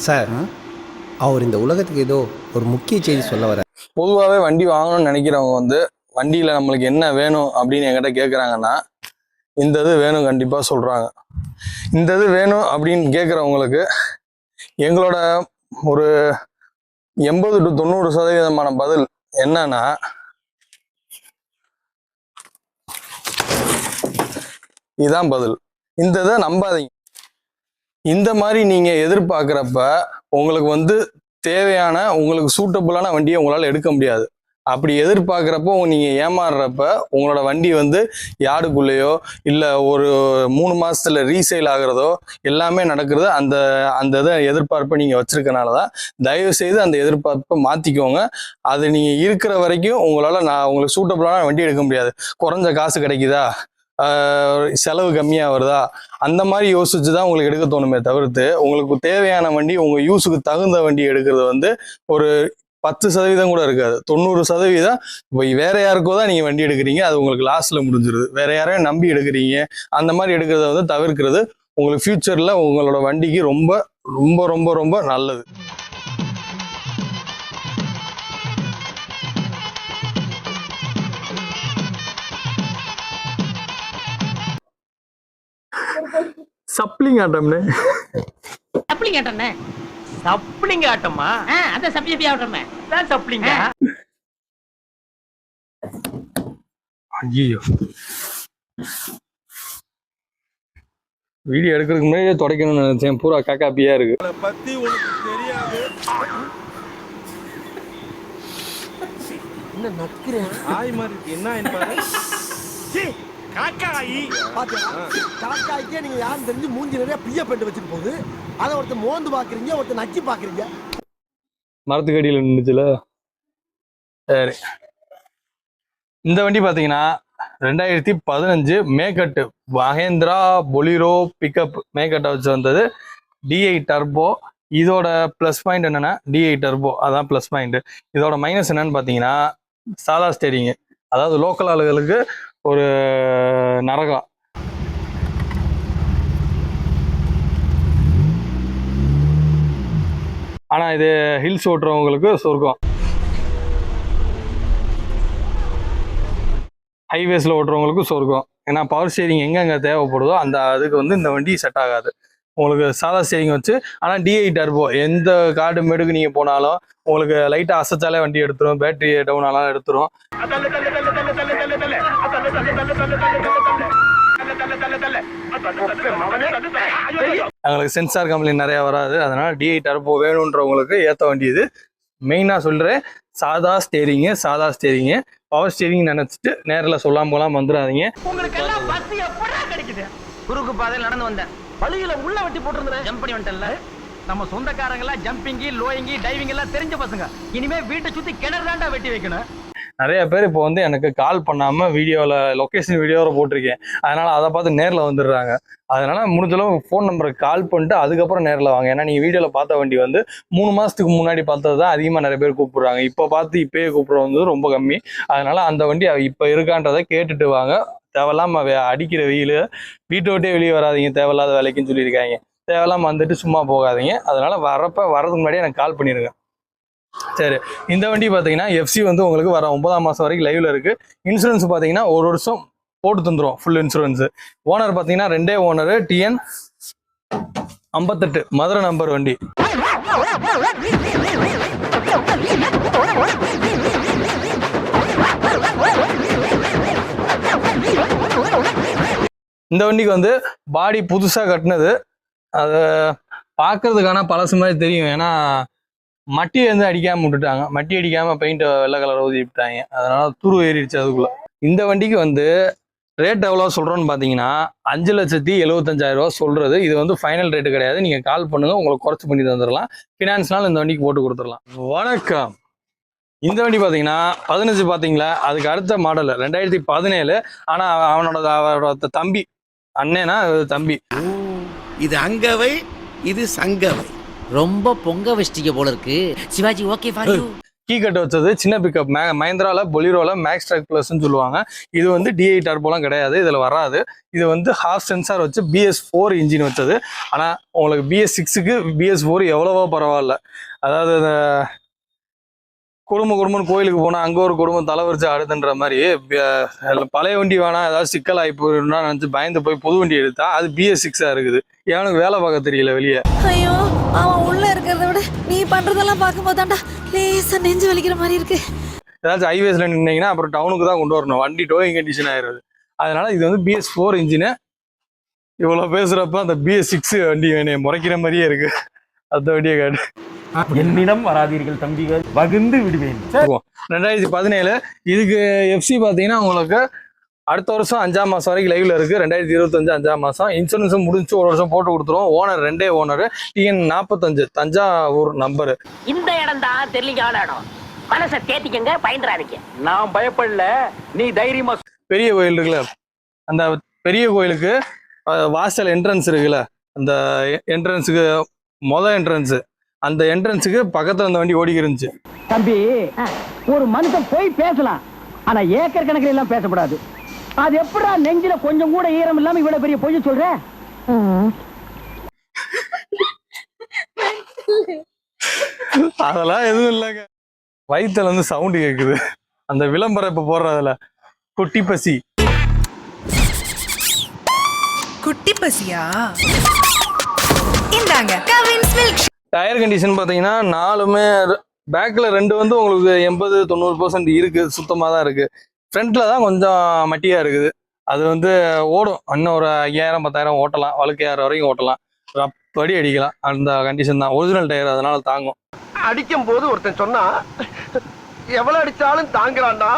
Sir அவர் இந்த உலகத்துக்கு ஏதோ ஒரு முக்கிய செய்தி சொல்ல வர பொதுவாகவே வண்டி வாங்கணும்னு நினைக்கிறவங்க வந்து வண்டியில் நம்மளுக்கு என்ன வேணும் அப்படின்னு என்கிட்ட கேட்குறாங்கன்னா இந்த இது வேணும் கண்டிப்பாக சொல்கிறாங்க இந்த இது வேணும் அப்படின்னு கேட்குறவங்களுக்கு எங்களோட ஒரு எண்பது டு தொண்ணூறு சதவீதமான பதில் என்னன்னா இதுதான் பதில். இந்த இதை நம்பாதீங்க. இந்த மாதிரி நீங்கள் எதிர்பார்க்குறப்ப உங்களுக்கு வந்து தேவையான உங்களுக்கு சூட்டபுளான வண்டியை உங்களால் எடுக்க முடியாது. அப்படி எதிர்பார்க்குறப்போ நீங்கள் ஏமாறுறப்ப உங்களோட வண்டி வந்து யாருக்குள்ளேயோ இல்லை ஒரு மூணு மாதத்தில் ரீசேல் ஆகிறதோ எல்லாமே நடக்கிறது அந்த அந்த இதை எதிர்பார்ப்பை நீங்கள் வச்சுருக்கனால தான் தயவு செய்து அந்த எதிர்பார்ப்பை மாற்றிக்கோங்க அது நீங்கள் இருக்கிற வரைக்கும் உங்களால் நான் உங்களுக்கு சூட்டபுளான வண்டி எடுக்க முடியாது. குறைஞ்ச காசு கிடைக்குதா? செலவு கம்மியாக வருதா? அந்த மாதிரி யோசிச்சு தான் உங்களுக்கு எடுக்க தோணுமே தவிர்த்து உங்களுக்கு தேவையான வண்டி உங்கள் யூஸுக்கு தகுந்த வண்டி எடுக்கிறது வந்து ஒரு பத்து சதவீதம் கூட இருக்காது. தொண்ணூறு சதவீதம் இப்போ வேற யாருக்கோ தான் நீங்கள் வண்டி எடுக்கிறீங்க அது உங்களுக்கு லாஸ்ட்ல முடிஞ்சிருது. வேற யாரையும் நம்பி எடுக்கிறீங்க அந்த மாதிரி எடுக்கிறத வந்து தவிர்க்கிறது உங்களுக்கு ஃபியூச்சரில் உங்களோட வண்டிக்கு ரொம்ப ரொம்ப ரொம்ப ரொம்ப நல்லது. சப்ளிங் ஆட்டம்னு. சப்ளிங் ஆட்டம்ண்ணே சப்ளிங்க ஆட்டமா? அதான் சப்பி சப்பி ஆட்டம்ண்ணே அதான் சப்ளிங்க? ஐயோ வீடியோ எடுக்கிறதுக்கு முன்னாடியே துடைக்கணும்னு நினைச்சேன். பூரா காக்காப்பியா இருக்கு. பத்தி உனக்கு தெரியாது. என்ன நக்கிறேன்? ஆய் மாதிரி இருக்கு என்ன ஆயின்னு பாரு. காக்காயி. காக்காய்க்கே நீங்க யாரும் தெரிஞ்சு மூஞ்சி நிறைய பிய பெண்டு வச்சுட்டு போகுது. அதை ஒருத்தர் மோந்து பாக்குறீங்க ஒருத்தர் நக்கி பாக்குறீங்க. மரத்துக்கு அடியில் நின்றுச்சுல சரி. இந்த வண்டி பார்த்தீங்கன்னா ரெண்டாயிரத்தி பதினஞ்சு மேக்கட்டு மகேந்திரா பொலிரோ பிக்கப் மேக்கட்டை வச்சு வந்தது. டிஐ டர்போ இதோட ப்ளஸ் பாயிண்ட் என்னன்னா டிஐ டர்போ அதான் ப்ளஸ் பாயிண்ட் இதோட மைனஸ் என்னன்னு பார்த்தீங்கன்னா சாதா ஸ்டேரிங்கு அதாவது லோக்கல் ஆளுகளுக்கு ஒரு நரகம். ஆனால் இது ஹில்ஸ் ஓட்டுறவங்களுக்கு சொர்க்கம். ஹைவேஸில் ஓட்டுறவங்களுக்கு சொர்க்கம். ஏன்னா பவர் ஸ்டேரிங் எங்கெங்கே தேவைப்படுதோ அந்த அதுக்கு வந்து இந்த வண்டி செட் ஆகாது. உங்களுக்கு சாதா ஸ்டேரிங் வச்சு ஆனால் டிஐ டர்போ எந்த காடு மேடுக்கு நீங்கள் போனாலும் உங்களுக்கு லைட்டாக அசைச்சாலே வண்டி எடுத்துரும் பேட்டரி டவுன் ஆனாலும் எடுத்துரும். எங்களுக்கு சென்சார் கம்ப்ளைண்ட் நிறைய வராது. அதனால டிஐ டர்போ வேணுன்றவங்களுக்கு ஏற்ற வேண்டியது. மெயினாக சொல்கிறேன் சாதா ஸ்டேரிங்கு சாதா ஸ்டேரிங்கு பவர் ஸ்டேரிங் நினச்சிட்டு நேரில் சொல்லாம போலாம் வந்துடாதீங்க. உங்களுக்கு எல்லாம் பஸ் எப்படா கிடைக்குது? குறுக்கு பாதையில் நடந்து வந்தேன். வழியில் உள்ள வெட்டி போட்டிருந்தேன். ஜம்ப் பண்ணி வந்துட்டேன்ல. நம்ம சொந்தக்காரங்களாம் ஜம்பிங்கி லோயிங்கி டைவிங் எல்லாம் தெரிஞ்ச பசங்க. இனிமே வீட்டை சுற்றி கிணறு தாண்டா வெட்டி வைக்கணும். நிறைய பேர் இப்போ வந்து எனக்கு கால் பண்ணாமல் வீடியோவில் லொக்கேஷன் வீடியோவில் போட்டிருக்கேன். அதனால் அதை பார்த்து நேரில் வந்துடுறாங்க. அதனால் முடிஞ்சளவு ஃபோன் நம்பருக்கு கால் பண்ணிட்டு அதுக்கப்புறம் நேரில் வாங்க. ஏன்னா நீங்கள் வீடியோவில் பார்த்த வண்டி வந்து மூணு மாதத்துக்கு முன்னாடி பார்த்தது தான் அதிகமாக நிறைய பேர் கூப்பிடுறாங்க. இப்போ பார்த்து இப்போயே கூப்பிட்றது வந்து ரொம்ப கம்மி. அதனால் அந்த வண்டி இப்போ இருக்கான்றதை கேட்டுட்டு வாங்க. தேவையில்லாம அடிக்கிற வெயில் வீட்டை விட்டே வெளியே வராதிங்க. தேவையில்லாத வேலைக்குன்னு சொல்லியிருக்காங்க. தேவையில்லாமல் வந்துட்டு சும்மா போகாதீங்க. அதனால் வரப்போ வரதுக்கு முன்னாடியே எனக்கு கால் பண்ணிடுங்க சரி. இந்த வண்டி பார்த்தீங்கன்னா எஃப்சி வந்து உங்களுக்கு வர ஒன்பதாம் மாதம் வரைக்கும் லைவ்ல இருக்கு. இன்சூரன்ஸ் பார்த்தீங்கன்னா ஒரு வருஷம் போட்டு தந்துடும் ஃபுல் இன்சூரன்ஸ் ஓனர் பார்த்தீங்கன்னா ரெண்டே ஓனர் டிஎன் ஐம்பத்தெட்டு. மதுரை நம்பர் வண்டி. இந்த வண்டிக்கு வந்து பாடி புதுசாக கட்டினது. அதை பார்க்கறதுக்கான பழசு மாதிரி தெரியும். ஏன்னா மட்டி வந்து அடிக்காம விட்டுட்டாங்க. மட்டி அடிக்காம பெயிண்ட்டை வெள்ளை கலர் ஊதி விட்டாங்க அதனால துரு ஏறிடுச்சு அதுக்குள்ள. இந்த வண்டிக்கு வந்து ரேட் எவ்வளோ சொல்கிறோன்னு பார்த்தீங்கன்னா அஞ்சு லட்சத்தி எழுபத்தஞ்சாயிரம் ரூபா இது வந்து ஃபைனல் ரேட்டு கிடையாது. நீங்கள் கால் பண்ணுங்கள் உங்களுக்கு குறைச்சி பண்ணி தந்துடலாம். ஃபினான்ஸ்னால இந்த வண்டிக்கு போட்டு கொடுத்துடலாம். வணக்கம். இந்த வண்டி பார்த்தீங்கன்னா பதினஞ்சு பார்த்தீங்களா அதுக்கு அடுத்த மாடல் ரெண்டாயிரத்தி பதினேழு. ஆனால் அவனோட அவரோட தம்பி. அண்ணேனா தம்பி. இது அங்கவை இது சங்கவை. ரொம்ப பொங்க வச்சிட்டீங்க போல இருக்கு. சிவாஜி ஓகே ஃபார் யூ கீ கட் வச்சது சின்ன பிக்கப் மே மஹிந்திராவில் பொலிரோவில் மேக்ஸ் ட்ராக் ப்ளஸ்ன்னு சொல்லுவாங்க. இது வந்து டிஐ டர்போலாம் கிடையாது. இதில் வராது. இது வந்து ஹாஃப் சென்சார் வச்சு பிஎஸ் ஃபோர் இன்ஜின் வச்சது. ஆனால் உங்களுக்கு பிஎஸ் சிக்ஸுக்கு பிஎஸ் ஃபோர் எவ்வளவோ பரவாயில்ல. அதாவது இந்த குடும்ப குடும்பம் கோயிலுக்கு போனால் அங்கே ஒரு குடும்பம் தலைவரிச்சு ஆடுதுன்ற மாதிரி பழைய வண்டி வேணாம் ஏதாவது சிக்கல் ஆகி போயிருந்தா நினச்சி பயந்து போய் புது வண்டி எடுத்தா அது பிஎஸ் சிக்ஸாக இருக்குது. எனக்கு வேலை பார்க்க தெரியல வெளியே? ஐயோ அவன் உள்ள இருக்கிறத விட நீ பண்றதெல்லாம் பார்க்கும்போது தான்டா லேசா நெஞ்சு வலிக்கிற மாதிரி இருக்கு. ஏதாச்சும் ஹைவேஸில் நின்னீங்கன்னா அப்புறம் டவுனுக்கு தான் கொண்டு வரணும். வண்டி டோயிங் கண்டிஷன் ஆயிடுது அதனால இது வந்து பிஎஸ் ஃபோர் இன்ஜினு இவ்வளோ பேசுகிறப்ப அந்த பிஎஸ் சிக்ஸ் வண்டி முறைக்கிற மாதிரியே இருக்கு. அந்த வண்டியை காட்டு. என்னிடம் வராதீர்கள் தம்பிகள். வகுந்து விடுவேன். ரெண்டாயிரத்தி பதினேழு இதுக்கு எஃப்சி பார்த்தீங்கன்னா உங்களுக்கு அடுத்த வருஷம் அஞ்சாம் மாதம் வரைக்கும் லைவ்ல இருக்கு. ரெண்டாயிரத்தி இருபத்தஞ்சு அஞ்சாம் மாதம் இன்சூரன்ஸும் முடிஞ்சு ஒரு வருஷம் போட்டு கொடுத்துருவோம். ஓனர் ரெண்டே ஓனர் டிஎன் நாற்பத்தஞ்சு தஞ்சாவூர் நம்பரு இந்த இடம் தான் தெரியல இடம் மனசை தேத்திக்கங்க பயந்துறாதீங்க. நான் பயப்படல. நீ தைரியமா பெரிய கோயில் இருக்குல்ல? அந்த பெரிய கோயிலுக்கு வாசல் என்ட்ரன்ஸ் இருக்குல்ல? அந்த என்ட்ரன்ஸுக்கு மொதல் என்ட்ரன்ஸு அந்த என்ட்ரன்ஸுக்கு பக்கத்தில் அந்த வண்டி ஓடிக்கி இருந்துச்சு. தம்பி ஒரு மனுஷன் போய் பேசலாம். ஆனா ஏக்கர் கணக்கில் எல்லாம் பேசக்கூடாது. அது எப்படா நெஞ்சில கொஞ்சம் கூட ஈரம் இல்லாம இவ்வளவு பெரிய பொய்ய சொல்ற? அதெல்லாம் எதுவும் இல்லைங்க. வயிற்றுல இருந்து சவுண்டு கேட்குது அந்த விளம்பரம் இப்போ போடுறதுல குட்டி பசி. குட்டி பசியா? இந்தாங்க கவின்ஸ் மில்க் டயர் கண்டிஷன் பார்த்தீங்கன்னா நாலுமே பேக்கில் ரெண்டு வந்து உங்களுக்கு எண்பது தொண்ணூறு பர்சன்ட் இருக்குது சுத்தமாக தான் இருக்குது ஃப்ரண்ட்டில் தான் கொஞ்சம் மட்டியாக இருக்குது. அது வந்து ஓடும். இன்னும் ஒரு ஐயாயிரம் பத்தாயிரம் ஓட்டலாம். வழுக்கையாயிரம் வரைக்கும் ஓட்டலாம். ரப்படி அடிக்கலாம். அந்த கண்டிஷன் தான். ஒரிஜினல் டயர் அதனால தாங்கும். அடிக்கும் போது ஒருத்தன் சொன்னா எவ்வளோ அடித்தாலும் தாங்குறான்னா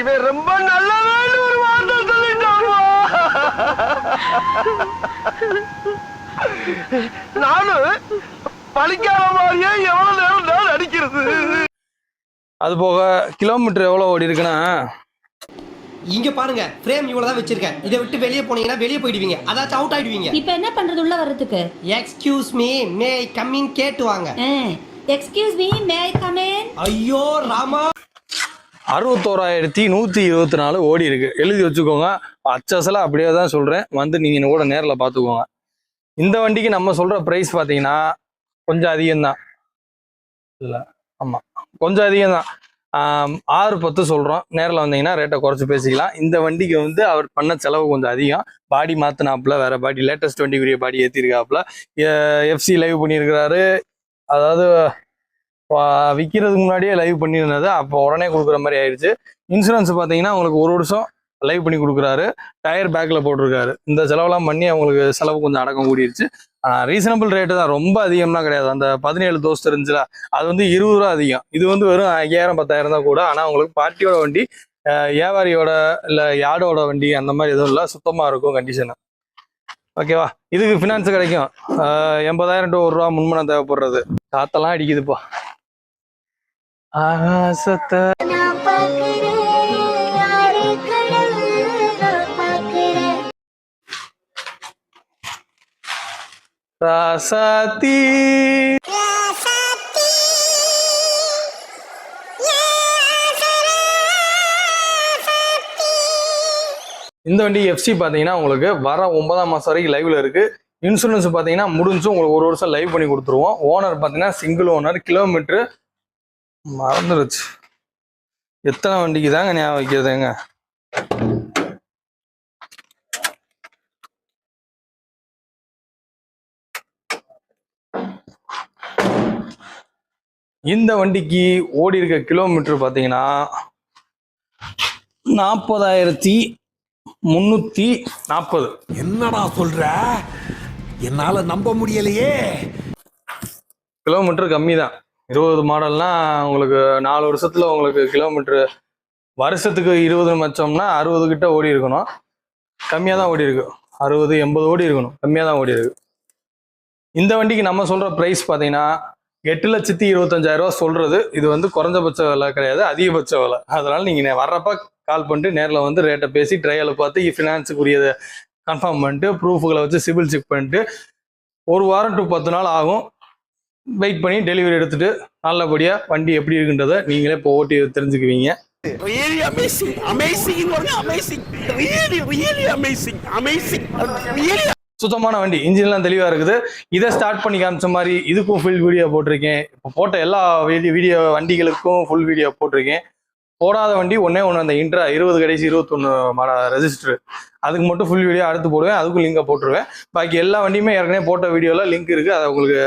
இவன் ரொம்ப நல்லவன்னு ஒரு வார்த்தை சொல்லிட்டாமா நானும் பழிக்காத மாதிரியே எவ்வளவு நேரம் நான் அடிக்கிறது அது போக கிலோமீட்டர் எவ்வளோ ஓடி இருக்குன்னா இங்க பாருங்க ஃப்ரேம் இவ்வளவுதான் வச்சிருக்கேன். இதை விட்டு வெளியே போனீங்கன்னா வெளியே போயிடுவீங்க. அதாச்சும் அவுட் ஆயிடுவீங்க. இப்போ என்ன பண்றது உள்ள வர்றதுக்கு? எக்ஸ்கியூஸ் மீ மே கம்மிங் கேட்டு வாங்க. Excuse me may I come in ஐயோ ராமா. அறுபத்தோராயிரத்தி நூற்றி இருபத்தி நாலு ஓடி இருக்கு எழுதி வச்சுக்கோங்க. அச்சசலாக அப்படியே தான் சொல்கிறேன் வந்து நீங்கள் கூட நேரில் பார்த்துக்கோங்க. இந்த வண்டிக்கு நம்ம சொல்கிற ப்ரைஸ் பார்த்தீங்கன்னா கொஞ்சம் அதிகம்தான். இல்லை ஆமாம் கொஞ்சம் அதிகம்தான். ஆறு பத்து சொல்கிறோம் நேரில் வந்தீங்கன்னா ரேட்டை குறைச்சி பேசிக்கலாம். இந்த வண்டிக்கு வந்து அவர் பண்ண செலவு கொஞ்சம் அதிகம். பாடி மாற்றினாப்புல வேற பாடி லேட்டஸ்ட் வண்டிக்குரிய பாடி ஏற்றிருக்காப்புல எஃப்சி லைவ் பண்ணியிருக்கிறாரு. அதாவது விற்கிறதுக்கு முன்னாடியே லைவ் பண்ணியிருந்தது. அப்போ உடனே கொடுக்குற மாதிரி ஆயிடுச்சு இன்சூரன்ஸ் பார்த்தீங்கன்னா உங்களுக்கு ஒரு வருஷம் லைவ் பண்ணி கொடுக்குறாரு. டயர் பேக்கில் போட்டிருக்காரு. இந்த செலவெல்லாம் பண்ணி அவங்களுக்கு செலவு கொஞ்சம் அடக்கம் கூடிருச்சு. ஆனால் ரீசனபிள் ரேட்டு தான். ரொம்ப அதிகம்லாம் கிடையாது. அந்த பதினேழு தோஸ்து இருந்துச்சுல அது வந்து இருபது ரூபா அதிகம். இது வந்து வெறும் ஐயாயிரம் பத்தாயிரம் தான் கூட. ஆனால் உங்களுக்கு பார்ட்டியோட வண்டி வியாபாரியோட இல்லை யாடோட வண்டி அந்த மாதிரி எதுவும் இல்லை. சுத்தமாக இருக்கும் கண்டிஷனு ஓகேவா இதுக்கு ஃபினான்ஸ் கிடைக்கும். எண்பதாயிரம் டு ஒரு ரூபா முன்மணம் தேவைப்படுறது. காத்தெல்லாம் அடிக்குதுப்பா. ஆகாசத்தை ராசாத்தி. இந்த வண்டி எஃப்சி பார்த்தீங்கன்னா உங்களுக்கு வர ஒன்பதாம் மாதம் வரைக்கும் லைவ்ல இருக்கு. இன்சூரன்ஸ் பார்த்தீங்கன்னா முடிஞ்சு உங்களுக்கு ஒரு வருஷம் லைவ் பண்ணி கொடுத்துருவோம். ஓனர் பார்த்தீங்கன்னா சிங்கிள் ஓனர் கிலோமீட்டர் மறந்துருச்சு. எத்தனை வண்டிக்கு தாங்க ஞாபகம் வைக்கிறதுங்க? இந்த வண்டிக்கு ஓடி இருக்க கிலோமீட்டர் பார்த்தீங்கன்னா நாற்பதாயிரத்தி முந்நூற்றி நாற்பது. என்னடா சொல்ற? என்னால நம்ப முடியலையே. கிலோமீட்டர் கம்மி தான் இருபது மாடல்னா உங்களுக்கு நாலு வருஷத்துல உங்களுக்கு கிலோமீட்டர் வருஷத்துக்கு இருபது மச்சம்னா அறுபது கிட்ட ஓடி இருக்கணும் கம்மியாக தான் ஓடி இருக்கு அறுபது எண்பது ஓடி இருக்கணும் கம்மியாக தான் ஓடி இருக்கு இந்த வண்டிக்கு நம்ம சொல்ற ப்ரைஸ் பார்த்தீங்கன்னா எட்டு லட்சத்தி இருபத்தஞ்சாயிரம் ரூபா சொல்றது. இது வந்து குறைஞ்சபட்ச விலை கிடையாது அதிகபட்ச விலை. அதனால நீங்க வர்றப்ப கால் பண்ணிட்டு நேரில் வந்து ரேட்டை பேசி ட்ரையலை பார்த்து ஃபினான்ஸுக்குரியதை கன்ஃபார்ம் பண்ணிட்டு ப்ரூஃபுகளை வச்சு சிபில் செக் பண்ணிட்டு ஒரு வாரம் டு பத்து நாள் ஆகும். வெயிட் பண்ணி டெலிவரி எடுத்துட்டு நல்லபடியாக வண்டி எப்படி இருக்குன்றதை நீங்களே இப்போ ஓட்டி தெரிஞ்சுக்குவீங்க really amazing amazing amazing really really amazing amazing really சுத்தமான வண்டி இன்ஜின்லாம் தெளிவாக இருக்குது. இதை ஸ்டார்ட் பண்ணி காமிச்ச மாதிரி இதுக்கும் ஃபுல் வீடியோ போட்டிருக்கேன். இப்போ போட்ட எல்லா வீடியோ வீடியோ வண்டிகளுக்கும் ஃபுல் வீடியோ போட்டிருக்கேன். போடாத வண்டி ஒன்றே ஒன்று அந்த இன்ட்ரா இருபது கடைசி இருபத்தொன்று மாட ரெஜிஸ்டர் அதுக்கு மட்டும் ஃபுல் வீடியோ அடுத்து போடுவேன். அதுக்கும் லிங்கை போட்டுருவேன். பாக்கி எல்லா வண்டியுமே ஏற்கனவே போட்ட வீடியோவில் லிங்க் இருக்குது அதை உங்களுக்கு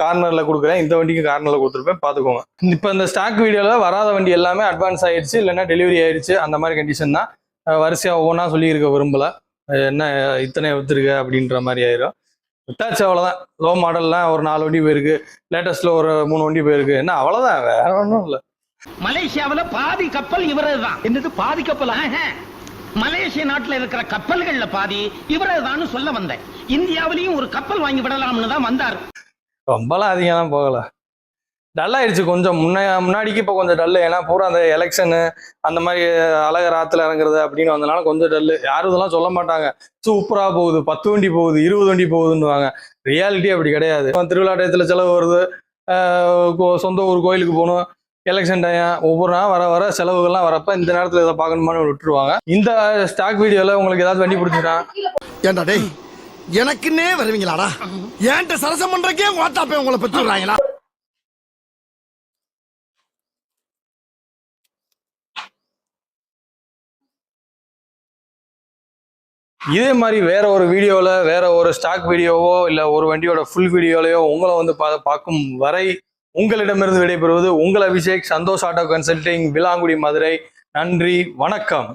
கார்னரில் கொடுக்குறேன். இந்த வண்டிக்கு கார்னரில் கொடுத்துருப்பேன். பார்த்துக்கோங்க இப்போ இந்த ஸ்டாக் வீடியோவில் வராத வண்டி எல்லாமே அட்வான்ஸ் ஆயிடுச்சு. இல்லைன்னா டெலிவரி ஆயிடுச்சு. அந்த மாதிரி கண்டிஷன் தான். வரிசையாக ஒவ்வொன்றா சொல்லியிருக்க விரும்பலை. என்ன இத்தனை வித்துருக்க? அப்படின்ற மாதிரி ஆயிரும். வித்தாச்சு அவ்வளோதான் லோ மாடல்லாம் ஒரு நாலு வண்டி போயிருக்கு. லேட்டஸ்ட்ல ஒரு மூணு வண்டி போயிருக்கு. என்ன அவ்வளோதான் வேற ஒன்றும் இல்லை. மலேசியாவுல பாதி கப்பல் இவரது தான் என்னது பாதி கப்பல்? மலேசிய நாட்டுல இருக்கிற கப்பல்கள்ல பாதி இவரது சொல்ல வந்தேன். இந்தியாவிலையும் ஒரு கப்பல் வாங்கி விடலாம்னு தான் வந்தார். ரொம்பலாம் அதிகம்லாம் போகல. டல் ஆயிடுச்சு கொஞ்சம் முன்ன முன்னாடிக்கு இப்போ கொஞ்சம் டல்லு. ஏன்னா பூரா அந்த எலெக்ஷனு அந்த மாதிரி அழகர் ஆத்துல இறங்குறது அப்படின்னு வந்தனால கொஞ்சம் டல்லு. யாரும் இதெல்லாம் சொல்ல மாட்டாங்க. சூப்பரா போகுது. பத்து வண்டி போகுது. இருபது வண்டி போகுதுன்னுவாங்க. ரியாலிட்டி அப்படி கிடையாது. இப்ப திருவிழா டயத்தில் செலவு வருது. சொந்த ஊர் கோயிலுக்கு போகணும். எலெக்ஷன் டைம் ஒவ்வொரு நாள் வர வர செலவுகள்லாம் வரப்ப இந்த நேரத்தில் இதை பார்க்கணுமான்னு விட்டுருவாங்க. இந்த ஸ்டாக் வீடியோவில் உங்களுக்கு ஏதாவது வண்டி பிடிச்சிட்டா ஏண்டா டேய் எனக்குன்னே வருவீங்களாடா? ஏன்ட்ட சரசம் பண்றக்கே வாட்டாப்பே உங்களை பெற்று விடுறாங்களா இதே மாதிரி வேற ஒரு வீடியோவில் வேற ஒரு ஸ்டாக் வீடியோவோ இல்லை ஒரு வண்டியோட ஃபுல் வீடியோலையோ உங்களை வந்து பா பார்க்கும் வரை உங்களிடமிருந்து விடைபெறுவது உங்கள் அபிஷேக் சந்தோஷ் ஆட்டோ கன்சல்டிங் விலாங்குடி மதுரை. நன்றி வணக்கம்.